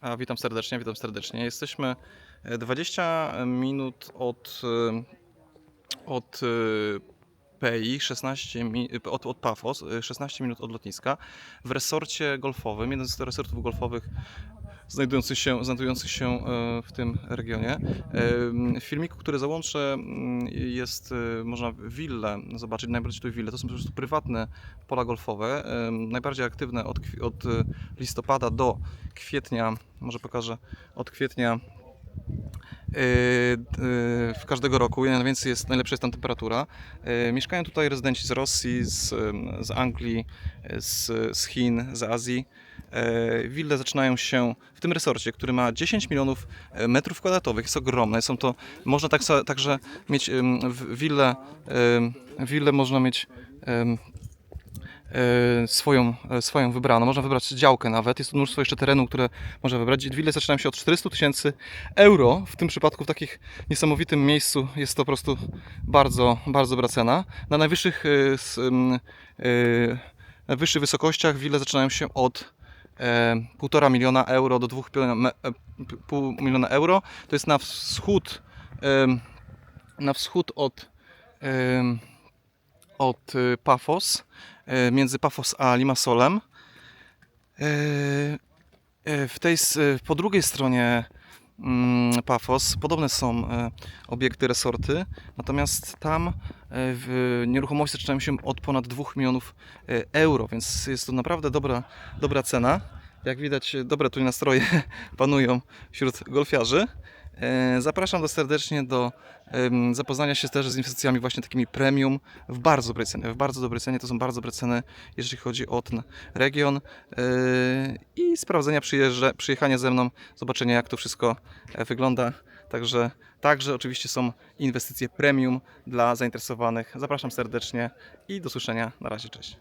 A, witam serdecznie, witam serdecznie. Jesteśmy e, 20 minut od, e, od e, PI, 16 mi, e, od, od Pafos, e, 16 minut od lotniska, w resorcie golfowym, jeden z resortów golfowych znajdujących się, znajdujących się e, w tym regionie. E, W filmiku, który załączę, mm, jest, e, można willę zobaczyć, najbardziej tu willę, to są po prostu prywatne pola golfowe, najbardziej aktywne od, od listopada do kwietnia, może pokażę, od kwietnia w każdego roku, najwięcej jest, najlepsza jest tam temperatura. Mieszkają tutaj rezydenci z Rosji, z, z Anglii, z, z Chin, z Azji. Yy, Wille zaczynają się w tym resorcie, który ma 10 milionów e, metrów kwadratowych, jest ogromne. Są to, można tak, także mieć willę, willę można mieć e, swoją, e, swoją wybraną. Można wybrać działkę nawet. Jest tu mnóstwo jeszcze terenu, które można wybrać. Wille zaczynają się od 400 tysięcy euro. W tym przypadku w takich niesamowitym miejscu jest to po prostu bardzo, bardzo dobra cena. Na najwyższych, e, s- m, e, na wyższych wysokościach wille zaczynają się od e, 1,5 miliona euro do 2 miliona, e, pół miliona euro. To jest na wschód, em, na wschód od, od e, Pafos, e, między Pafos a Limassolem. E, e, W tej, po drugiej stronie Pafos podobne są e, obiekty, resorty, natomiast tam e, nieruchomości zaczynają się od ponad 2 milionów e, euro, więc jest to naprawdę dobra, dobra cena. Jak widać, dobre tu nastroje panują wśród golfiarzy. Zapraszam do serdecznie do zapoznania się też z inwestycjami właśnie takimi premium w bardzo dobrej cenie. W bardzo dobrej cenie to są bardzo dobre ceny, jeżeli chodzi o ten region sprawdzenia przyjechania ze mną, zobaczenia jak to wszystko e, wygląda. Także, także oczywiście są inwestycje premium dla zainteresowanych. Zapraszam serdecznie i do słyszenia. Na razie, cześć.